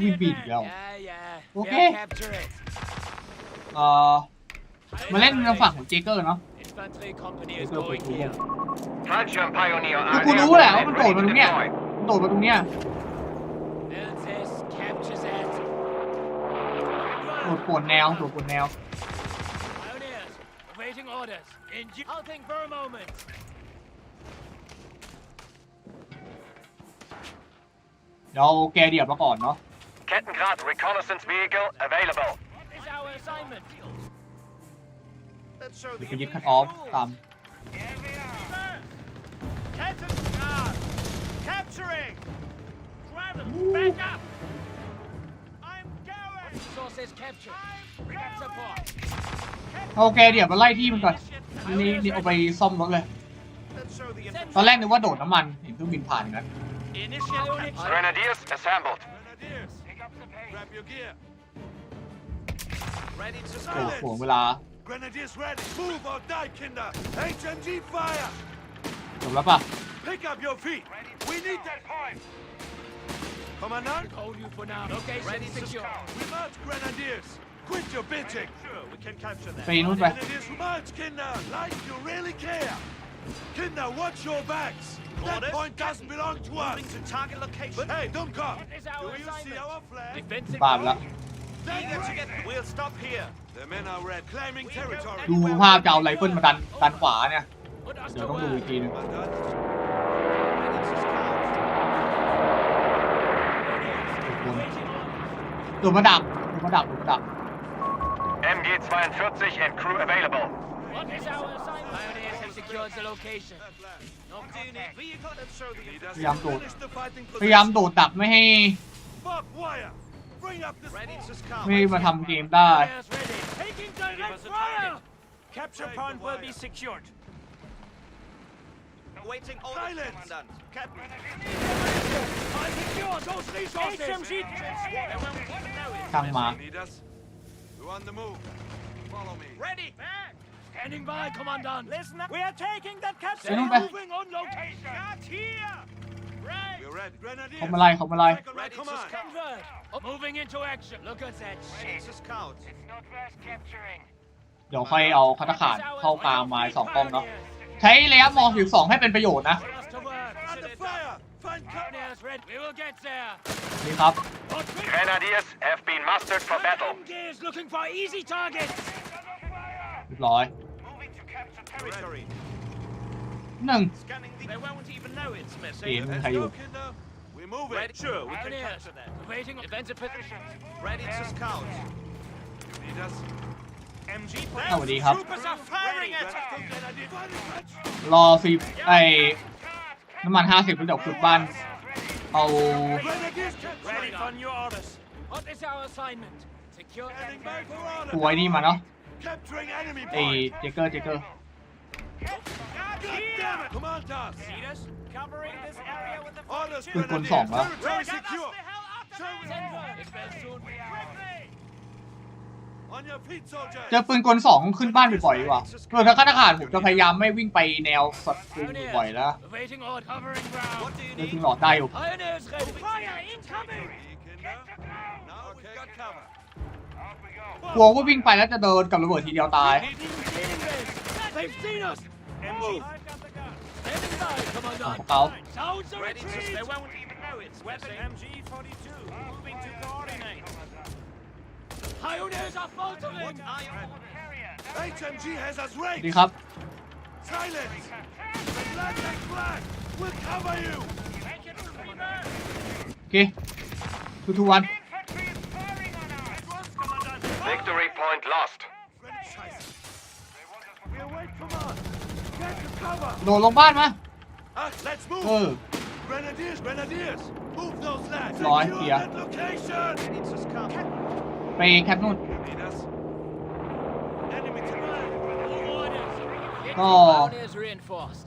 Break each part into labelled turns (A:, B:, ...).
A: มีบงปีกแล้วโอเคเออมาเล่นทางฝั่งของเจเกอร์เนาะ f r a c t i n o n ้คือกูรู้แหละว่ามันโดดมาตรงเนี้ยมันโดดมาตรงเนี้ยโดดปวดแนวโดดปวดแนวเดี๋ยวแกเดี๋ยวมาก่อนเนาะ k e t t e ยึดคัตออฟตามโอเคเดี๋ยวมาไล่ที่มันก่อนนี่นี่เอาไปซ่อมรถเลย ตอนแรกนึกว่าโดดน้ำมันเห็นเครื่องบินผ่านกัน Grenadiers assembled. Grenadiers, pick up the pace. Grab your gear. Ready to silence. โอ้โหเวลา Grenadiers ready. Move or die, Kinder. HMG fire. จบแล้วป่ะ Pick up your feet. We need that point. Commandant, Hold you for now. Location ready to secure. we Grenadiers. Quit your bitching. Sure, we can capture that. ไปนู่นไป Grenadiers, march, Kinder, like you really care. Kidna, watch your backs! That Orders? point doesn't belong to us! Moving to target location. But hey, don't come! What is our Do you assignment? see our flag? Defensive ตามละ Stay there together! We'll stop here. The men are red, claiming territory. ดูภาพจะเอาไรเฟิลมาดันดันขวาเนี่ย Put us เดี๋ยว to ต้องดูอี work. กทีหนึง Mandant, Minutes is count. หลุมมาดักหลุมมาดักหลุมมาดัก MG 42 and crew available. What is our assignment? พยายามดดพยายามโดดดับไม่ให้ไม่มาทำเกมได้ทำมา Standing by, Commandant. Listen up. We are taking that capsule. Moving on location. Not here. Right. We're red. Grenadiers. เขามาไล่เขามาไล่ Ready to convert. Moving into action. Look at that shit. Ready to scout. It's not worth capturing. เดี๋ยวค่อยเอาคาตาขานเข้ากลางมาสองกล้องเนาะใช้ระยะมองถึงสองให้เป็นประโยชน์นะ For us to work. Under fire. Find Pioneers red. We will get there. นี่ครับ Grenadiers have been mustered for battle. Gears looking for easy targets. เรียบร้อย capture territory. No. Scanning the... They won't even know it's missing. Ian Hale. We're moving. Ready. Sure, we can capture Waiting on defensive positions. Ready to scout. You need us? MG How would have? Troopers are firing at us. รอสไอนำมน oh. What is our assignment? ไอ้เจเกอร์เจเกอร์คือคนสองแล้วเจอปืนกลสองขึ้นบ้านบ่อยๆดีกว่าเพืถ้าข้าทหารผมจะพยายามไม่วิ่งไปแนวสัตว์ปืนบ่อยแล้วเดถึงหลอดได้อยู่กลัวว่าวิ่งไปแล้วจะโดนกับระเบิดทีเดียวตายเขาดีครับโอเคทุกทุกวัน Victory point lost. No, ลงบ้านมาเออ uh. Grenadiers, grenadiers! Move those lads! Secure Rồi, kìa. that location! It's us come. ไปแคปนู่น Need us? Oh. the Pioneers reinforced.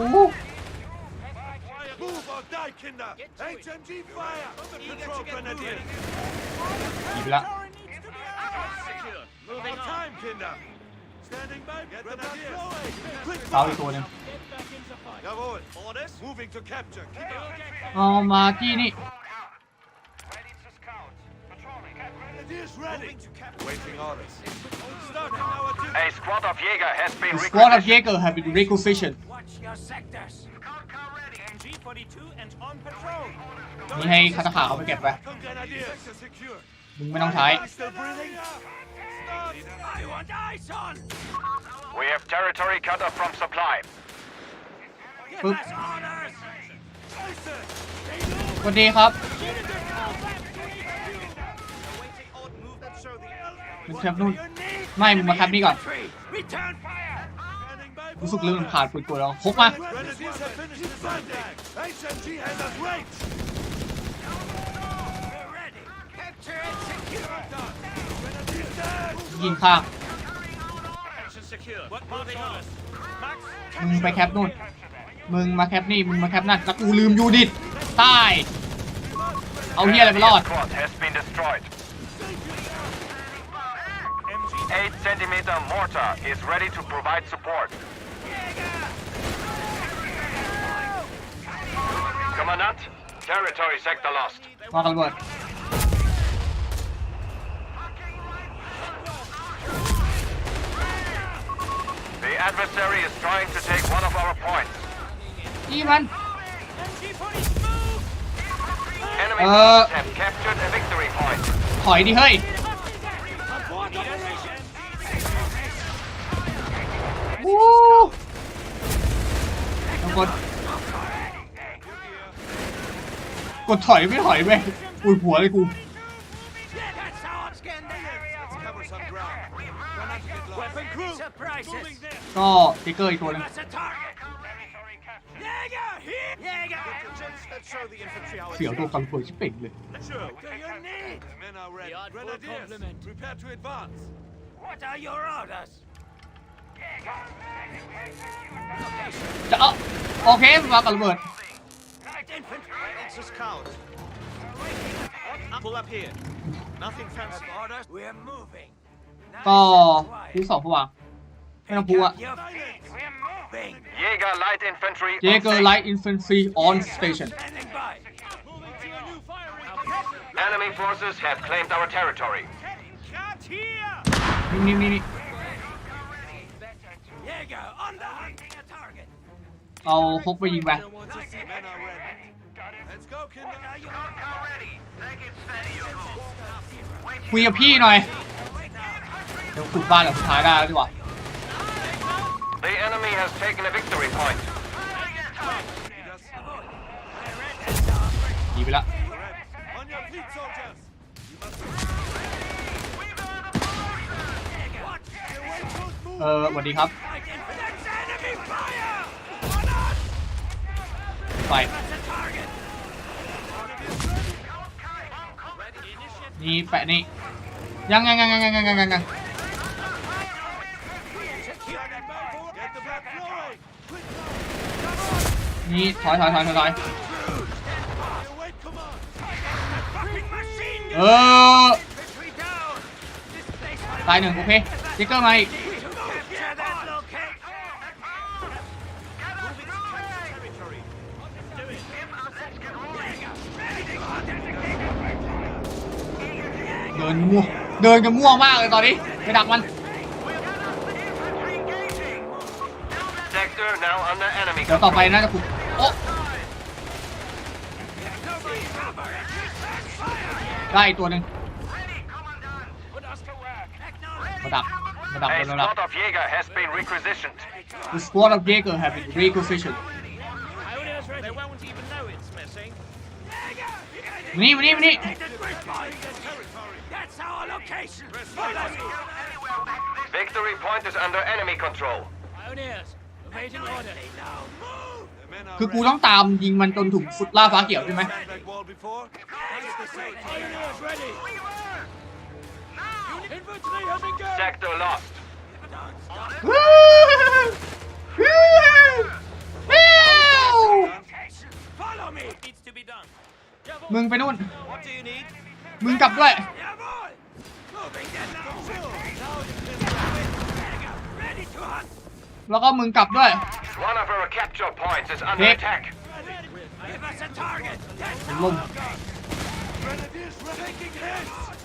A: อหยิบละเอาอีกตัวหนึงเอามาที่นี่ ready. Waiting orders. A squad of Jaeger has been A squad of Jaeger have been requisitioned. Car มีให้ข้าทหารเอาไปเก็บไปมึงไม่ต้องใช้ We have territory cut off from supply. ปึ๊บสวัสดีครับเชืแคบนู่นไม่มึงมาแคบนี่ก่อนรู้สึกเืมันขาดปุนกลัวเราพกมายิงข้างมึงไปแคปนู่นมึงมาแคปนี่มึงมาแคปนั่นแล้วกูลืมยูดิตตายเอาเฮียอะไรไปรอด8 centimeter mortar is ready to provide support. Commandant, territory sector lost. Makal boy. The adversary is trying to take one of our points. Iman. Enemy uh, have captured a victory point. ถอยดิเฮ้ยวู้ตกดกดถอยไม่ถอยไปปวดหัวเลยกูก็ติกเกอร์อีกตัวนึงเสียวตัวคำนโทรชิบเป่งเลยเ Oh, okay. We are จะเอาโอเคมากับระเบิดก็ยูสองพวกไม่ต้องพูดอะ Jaeger Light Infantry Jaeger Light Infantry on station Enemy forces have claimed our territory นี่นี่นี่เอาพกไปยิงไปคุยกับพี่หน่อยเดี๋ยวขุดบ้านหลังสุดท้ายได้ดีกว่าดีไปละเออสวัสดีครับ fight. Jipek nih. Yang yang yang yang yang yang yang. yang. Đi, thoái thoái thoái thoái Ờ Tài nữa, ok Cái cơ này ินมั่ว เดินกันมั่วมากเลยตอนนี้ไปดักมันเดี๋ยวต่อไปน่าจะคุกโอ้ได้ตัวหนึ่งระดักระดักระดับระดับ The squad of Jaeger has been requisitioned นี่นี่นี่ Victory point is under enemy control. คือกูต้องตามยิงมันจนถูกฟุดล่าฟ้าเกี่ยวใช่ไหมมึงไปนู่น มึงกลับด้วยแล้วก็มึงกลับด้วยเฮ้ยล่ม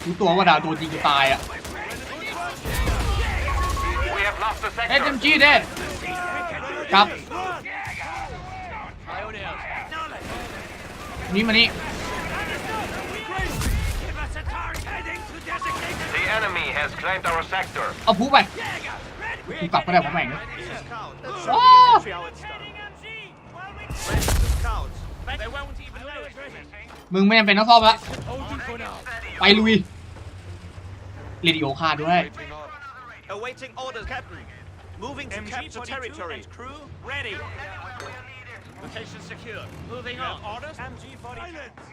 A: รูตัวว่าดาวัวจริงจะตายอ่ะเอ็มจีเด็ดครับ นี่มานี่เอาผู้ไปกูกลับไปได้ผมแม่งมึงไม่จำเป็นน้องซ่อมละไปลุยเรดิโอคาด้วย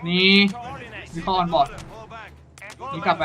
A: นี่มีข้อออนบอร์ดนี่กลับไป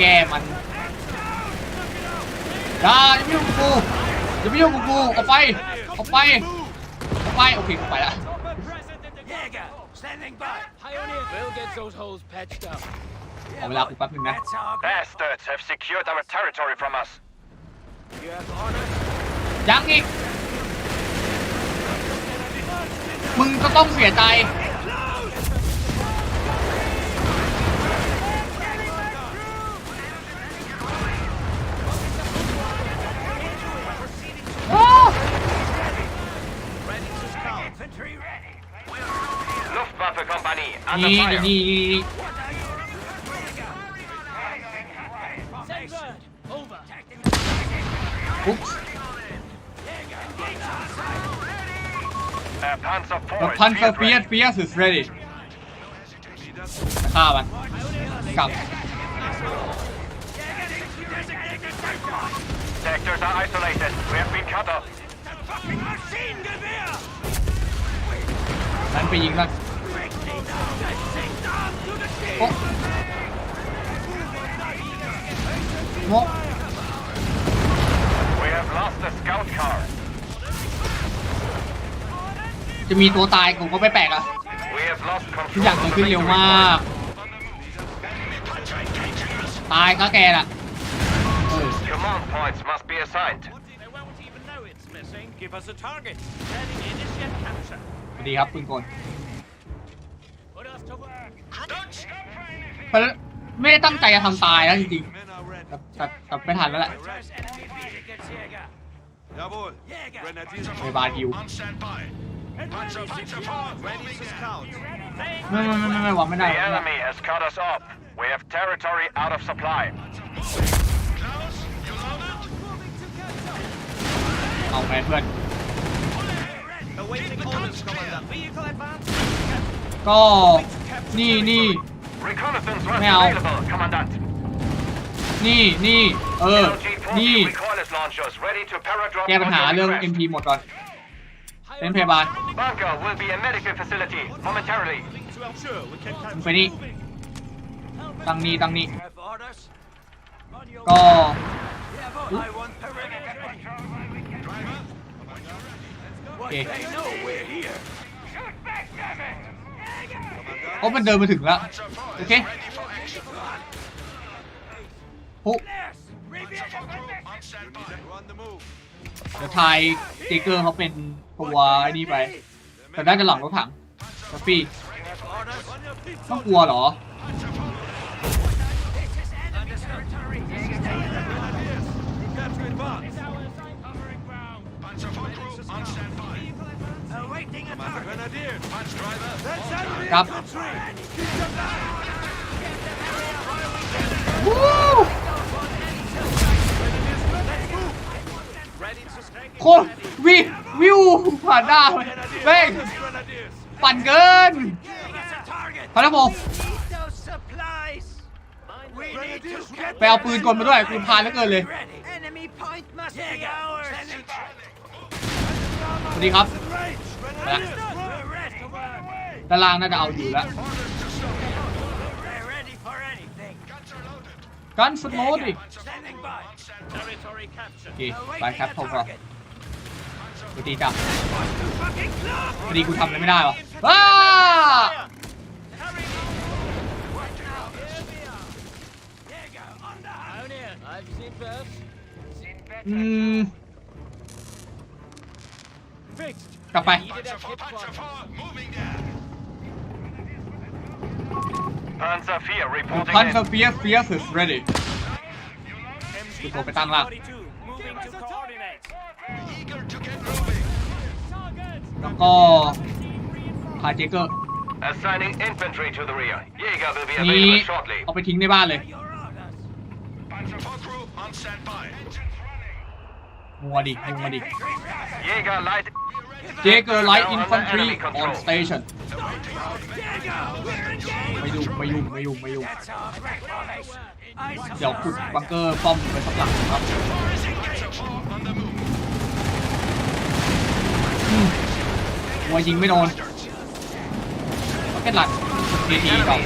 A: แก้มันด่าจะไม่ยุ่งกูกูจะ่ายุ่งกักูออกไปออกไปออกไปโอเคกไปละเอาเวลากแป๊บนึงนะ Bastards have secured our territory from us. ยังอีกมึงก็ต้องเสียใจ Oops. The Panzer Fiat Fiat is ready. Ah, Sectors are isolated. We have been cut off. จะมีตัวตายผมก็ไม่แปลกอะทุกอย่างเกิดขึ้นเร็วมาก ตายก็แกแหละดีครับคุณกนเพราะไม่ได้ตั้งใจจะทำตายแล้วจริงๆแต่แต่ไม่ทันแล้วแหละในบาดิวไม่ไม่ไม่ไม่ไม่หวังไม่ได้ The enemy has cut us off. We have territory out of supply. เอาไปเพื่อนก็นี่นี่ไม่เอานี่นี่เออนี่แก้ปัญหาเรื่อง MP หมดก่อนเป็นพยาบาลไปนี่ตังนี้ตังนี้ก็โอเคโอ้มันเดินมาถึงแล้ว โอเคปุ๊เดี๋ยวทายเจเกอร์เขาเป็นตัวไอ้นี่ไปแต่ด้านหลังรถถังสาฟีดต้องกลัวเหรอครับโคตรวิวิวผ่านหน้าเบ้งปั่นเกินพาราโมไปเอาปืนกลมาด้วยคกผพานแล้วเกินเลยสวัสดีครับละด้านล่างน่าจะเอาอยู่ละ กันสโมดิโอเคไปครับพอก่อนกูตีจับพอดีกูทำอะไรไม่ได้หรอว้าอืมกลับไปพันธ์เฟียเฟียสส์เรดี้ดูผมไปตั้งละแล้วก็คาเจกเกอร์นี่เอาไปทิ้งในบ้านเลยมัวดิมัวดิ j a ก g e r Light Infantry on station ไม่ยุ่งไม่ยุ่งไม่ยุ่งไม่ยุ่งเดี๋ยวขุดบังเกอร์ป้อมไปสักหลังครับวายยิงไม่โดนเก็ตหลักดีทีก่อน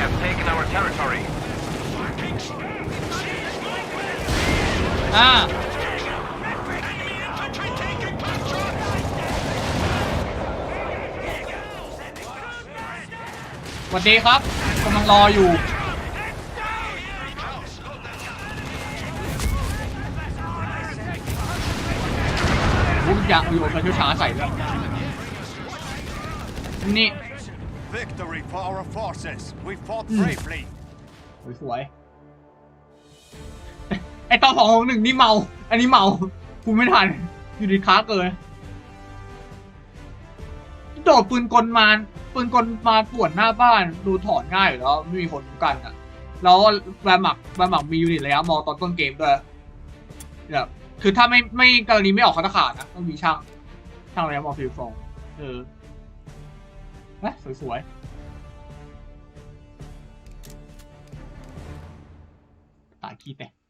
A: อ่าวัสดีครับกำลังรออยู่ผมอยากอยู่กับชื้อชาใส่แลวนี่ Victory for our forces. We fought bravely. สวยไอตอนสองหนึ่งนี่เมาอันนี้เมาคุณไม่ทันอยู่ดีค้าเกินโดดปืนกลมานปืนกลมาป่วนหน้าบ้านดูถอนง่ายอยู่แล้ว ไม่มีคนกันอ่ะแล้วแบมหมักแบมหมักมียูนิตระยะมอตอนต้นเกมด้วยแบบคือถ้าไม่ไม่กรณีไม่ออกคาตาขาดนะ ต้องมีช่าง ช่างระยะมอฟิลฟองเออนะสวยๆตาขี้แตก